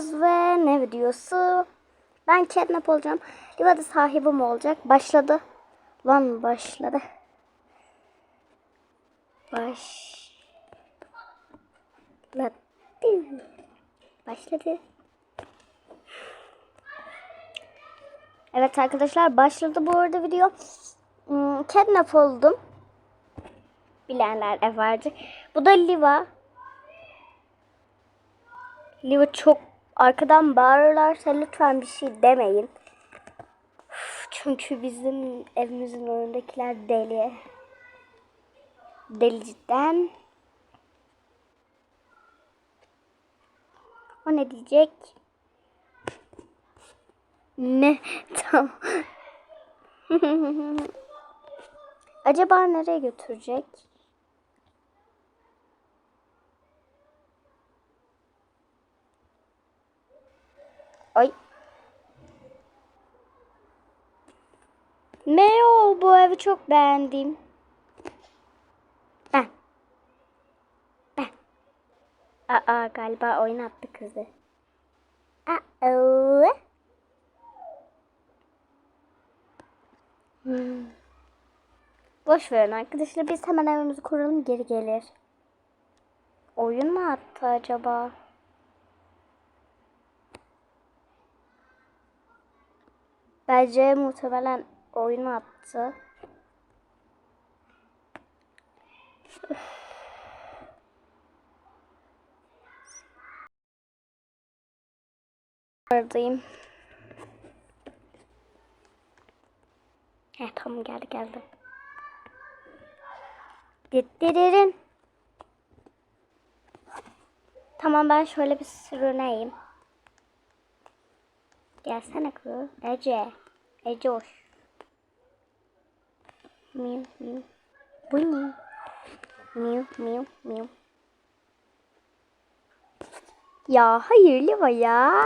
gidiyoruz ve ne videosu? Ben catnap olacağım. Liva'da sahibim olacak. Başladı. Lan başladı. Başladı. Başladı. Evet arkadaşlar başladı bu arada video. Hmm, Catnap oldum. Bilenler ev. Bu da Liva. Liva çok arkadan bağırırlarsa lütfen bir şey demeyin. Çünkü bizim evimizin önündekiler deli. Deli cidden. O ne diyecek? Ne? Tamam. Acaba nereye götürecek? Ay. Meo bu evi çok beğendim. Ben. Ben. Aa galiba oyun attı kızı. Aa. Hmm. Boş verin arkadaşlar biz hemen evimizi kuralım geri gelir. Oyun mu attı acaba? Bence muhtemelen oyun attı. Oradayım. He tamam geldi geldi. Dittiririn. Tamam ben şöyle bir sürüneyim. Gelsene kız. Ece. Ece hoş. Miu miu. Bu ne? Miu miu miu. Ya hayır Liva ya.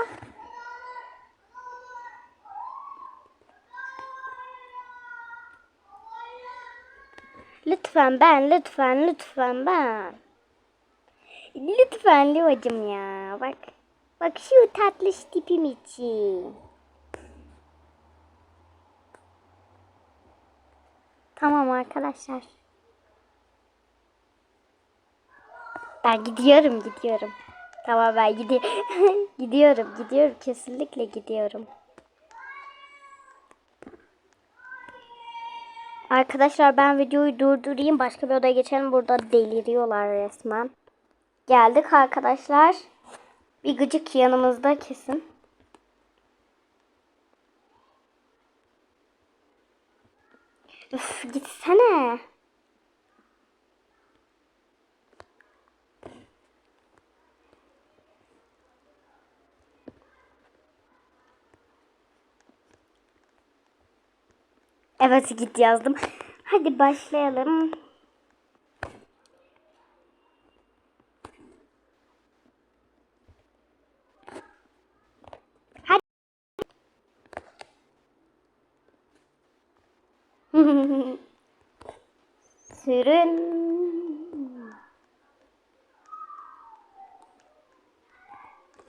Lütfen ben, lütfen, lütfen ben. Lütfen Livacım ya. Bak. Bak şu tatlış tipim için. Tamam arkadaşlar. Ben gidiyorum, gidiyorum. Tamam ben gidiyorum. gidiyorum, gidiyorum. Kesinlikle gidiyorum. Arkadaşlar ben videoyu durdurayım. Başka bir odaya geçelim. Burada deliriyorlar resmen. Geldik arkadaşlar. Bir gıcık yanımızda kesin. Üf gitsene. Evet git yazdım. Hadi başlayalım. Sürün.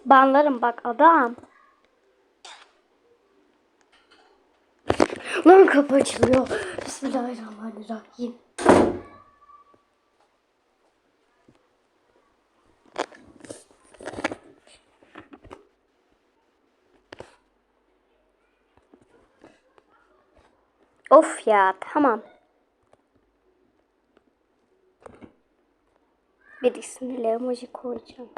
Banlarım bak adam. Lan kapı açılıyor. Bismillahirrahmanirrahim. Of ya tamam. Birisine emoji koyacağım.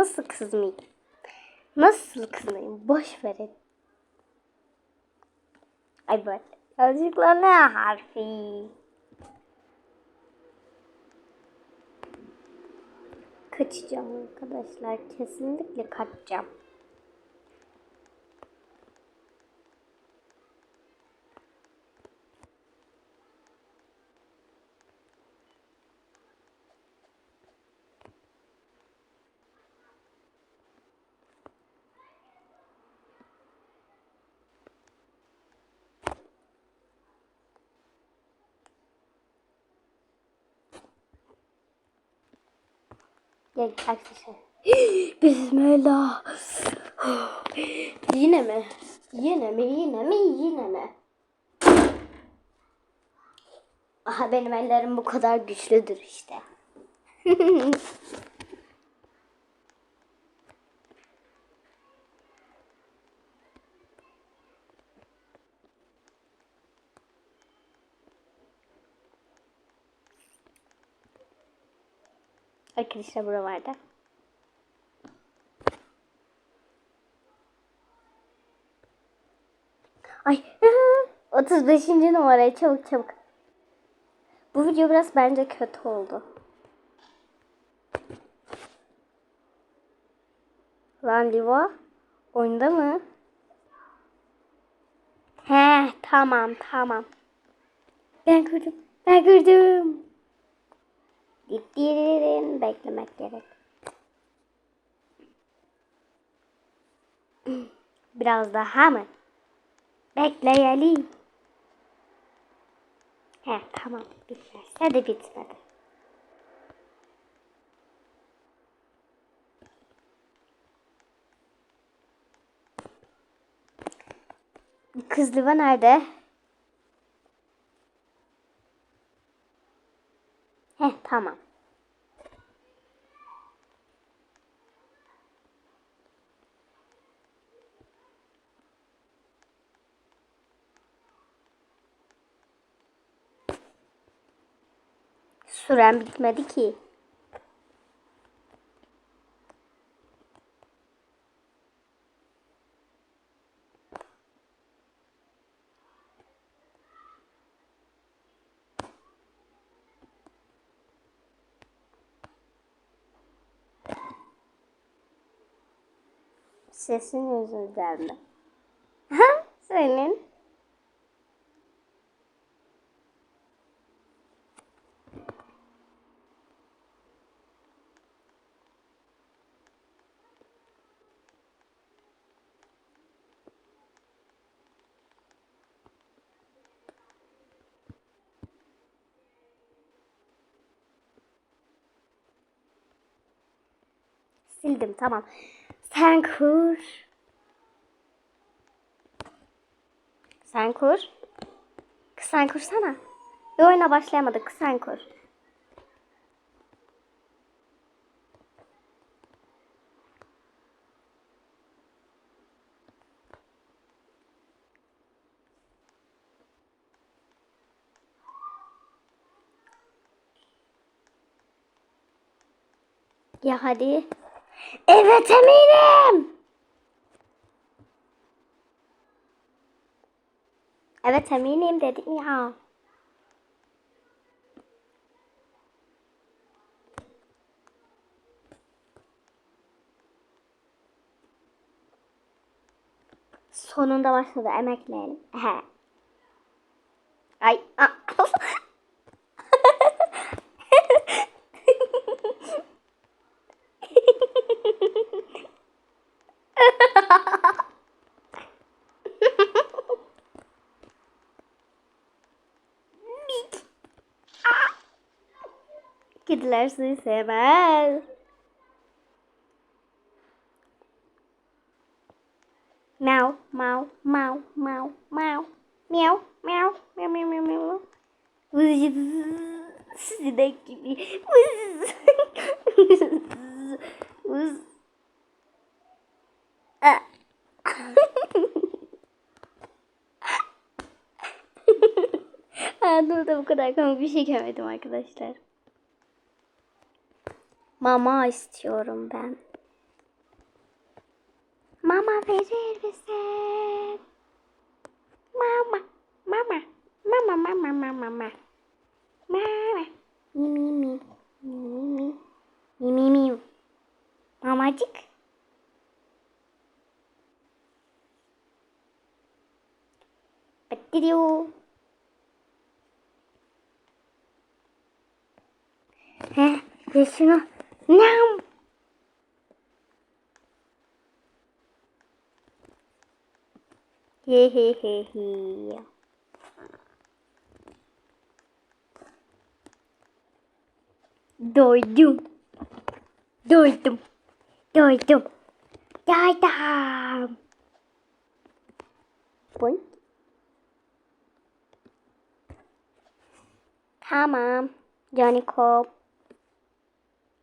Nasıl kızmayayım? Nasıl kızmayayım? Boş verin. Ay bak. Azıcıkla ne harfi? Kaçacağım arkadaşlar. Kesinlikle kaçacağım. Gel arkadaşlar. Bismillah. yine mi? Yine mi? Yine mi? Yine mi? Aha benim ellerim bu kadar güçlüdür işte. Arkadaşlar buralarda. Ay 35. numaraya çabuk çabuk. Bu video biraz bence kötü oldu. Lan Liva oyunda mı? He tamam tamam. Ben kırdım. Ben kırdım. Dipdirin beklemek gerek. Biraz daha mı? Bekleyelim. He tamam bitmezse de bitmedi. Kız Liva nerede? Heh tamam. Süren bitmedi ki. Sesin yüzünden mi? Senin? Sildim tamam. Sen kur. Sen kur. Sen kursana. Bir oyuna başlayamadık. Kız sen kur. Ya hadi. Evet eminim. Evet eminim dedim ya. Sonunda başladı emekleyelim. Ay. Kediler sizi sevmez. Mau, mau, mau, mau, mau. Miau, miau, miau, miau, miau, miau. Sinek gibi. Hayatımda bu kadar komik bir şey görmedim arkadaşlar. Mama istiyorum ben. Mama verir misin? Mama, mama, mama, mama, mama, mama. Mama. Mi mi mi. Mi mi mi. Mi mi. Mamacık. Bakteriyo. Heh, ye şunu. Nam. Hehehehe. Doydum. Doydum. Doydum. Doydum. Boink. Tamam. Johnny Cop.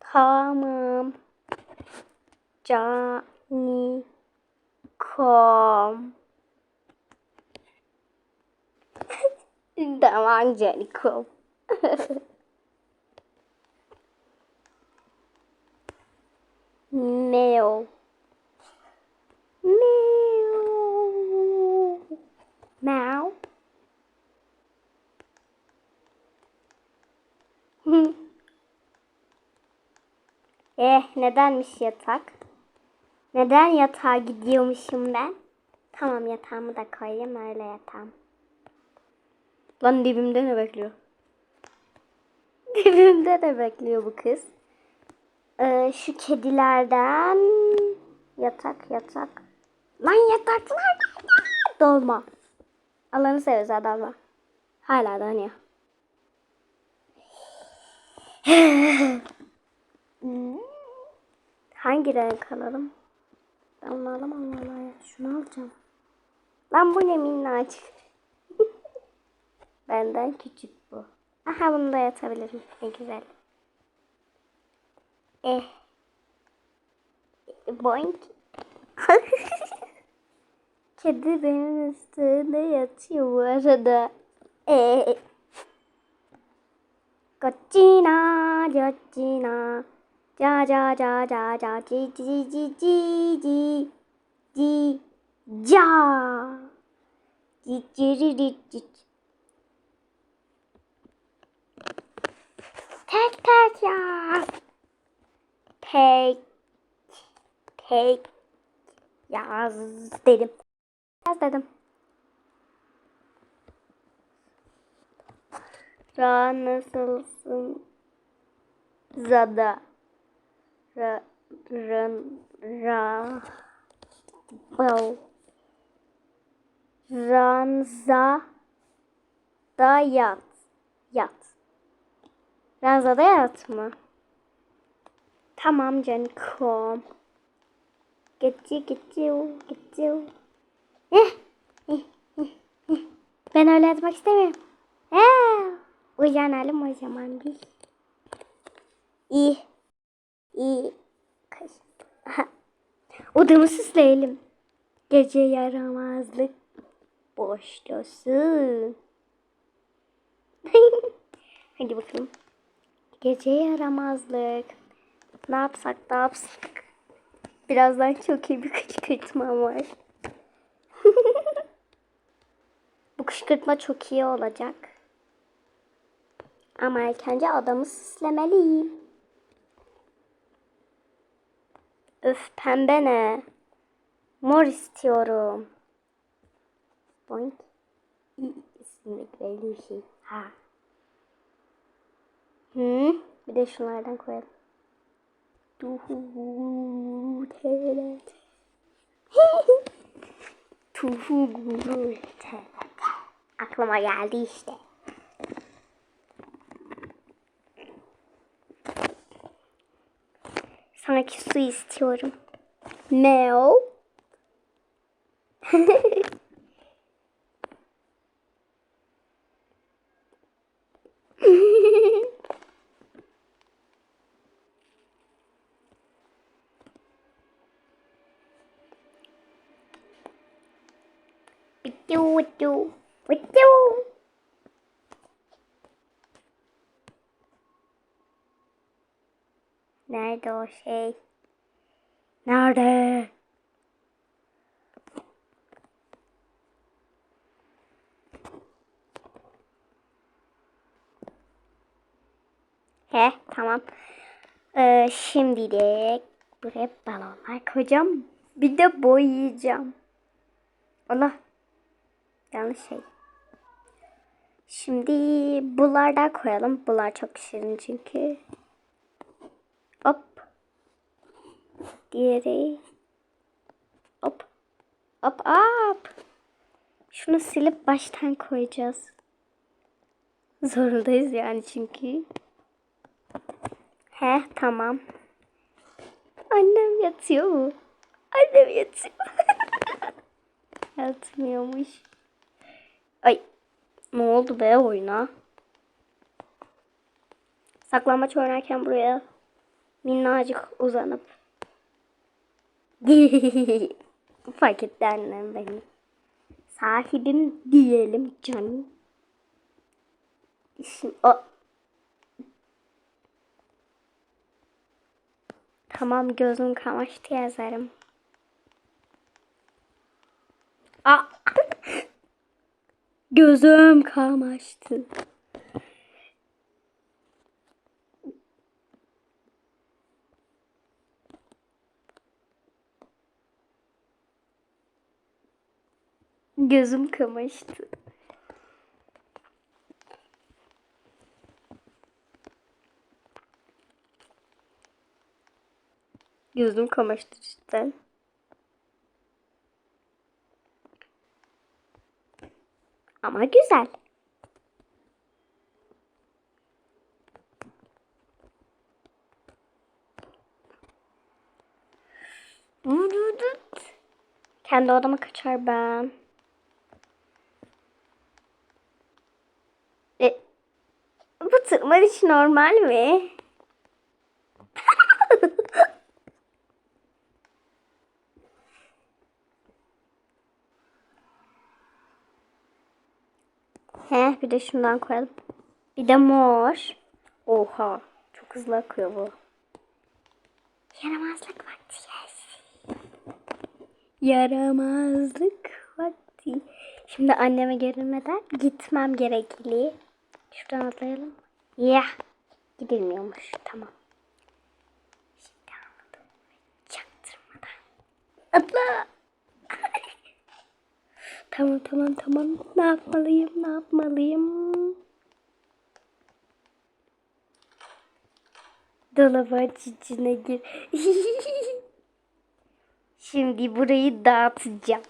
Tamam. Canikom. tamam Canikom. Meow. Meow. Meow. eh nedenmiş yatak? Neden yatağa gidiyormuşum ben? Tamam yatağımı da koyayım öyle yatağım. Lan dibimde ne bekliyor? Dibimde ne bekliyor bu kız? Ee, şu kedilerden yatak yatak. Lan yataklar? Dolma. Allah'ını seversen dolma. Hala dönüyor. Hangi renk alalım? Ben onu alamam vallahi. Şunu alacağım. Lan bu ne minnacık. Benden küçük bu. Aha bunu da yatabilirim. Ne güzel. Eh. Boink. Kedi benim üstünde yatıyor bu arada. Eh. Godzina, Godzina. Ja ja ja ja ja ji ji ji ji ji ji ja. Ji ji ji ji ji. Tek tek ya. Tek tek yaz dedim. Yaz dedim. Ra nasılsın? Zada. Ra ran ra bal. Ranza da yat. Yat. Ranzada yat mı? Tamam canım. Gitti gitti gitti. Eh, eh, eh, eh. Ben öyle yatmak istemiyorum. Eh, uyanalım o zaman biz. İyi. İyi. Odamı süsleyelim. Gece yaramazlık. Boştasın. Hadi bakalım. Gece yaramazlık. Ne yapsak ne yapsak. Birazdan çok iyi bir kışkırtma var. Bu kışkırtma çok iyi olacak. Ama ilk önce adamı süslemeliyim. Öf pembe ne? Mor istiyorum. Boink. Kesinlikle öyle bir şey. Ha. Hı, bir de şunlardan koyalım. Tuhu TRT. Tuhu TRT. Aklıma geldi işte. Sanki su istiyorum. Meow. Bitu bitu Nerede o şey? Nerede? He tamam. Ee, şimdi de buraya balonlar koyacağım. Bir de boyayacağım. Allah. Yanlış şey. Şimdi bulardan koyalım. Bular çok şirin çünkü. Hop. Diğeri. Hop. Hop hop. Şunu silip baştan koyacağız. Zorundayız yani çünkü. He tamam. Annem yatıyor mu? Annem yatıyor. Yatmıyormuş. Ay. Ne oldu be oyuna? Saklambaç oynarken buraya minnacık uzanıp. Fark etti annem beni. Sahibim diyelim canım. Şimdi, o. Tamam gözüm kamaştı yazarım. Aa. Gözüm kamaştı. Gözüm kamaştı. Gözüm kamaştı cidden. Ama güzel. Kendi odama kaçar ben. Bu tırmanış normal mi? He, bir de şundan koyalım. Bir de mor. Oha, çok hızlı akıyor bu. Yaramazlık vakti gelsin. Yaramazlık vakti. Şimdi anneme gerilmeden gitmem gerekli. Şuradan atlayalım. Ya. Gidilmiyormuş. Tamam. Şimdi anladım. Çaktırmadan. Atla. tamam tamam tamam. Ne yapmalıyım? Ne yapmalıyım? Dolaba içine gir. Şimdi burayı dağıtacağım.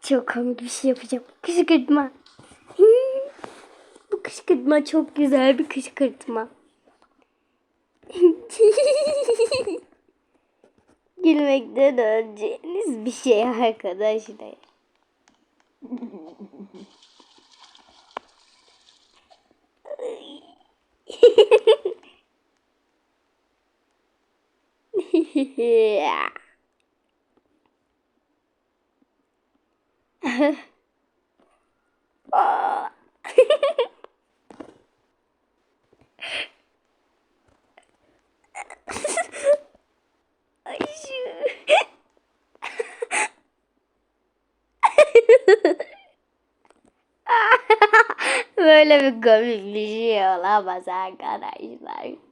Çok komik bir şey yapacağım. Kışkırtma. Kışkırtma çok güzel bir kışkırtma. Gülmekten öleceğiniz bir şey arkadaşlar. Aa. Böyle bir komik bir şey olamaz arkadaşlar.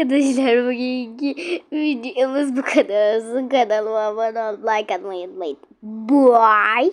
Arkadaşlar bugünkü videomuz bu kadar olsun. Kanalıma abone olup like atmayı unutmayın. Bye.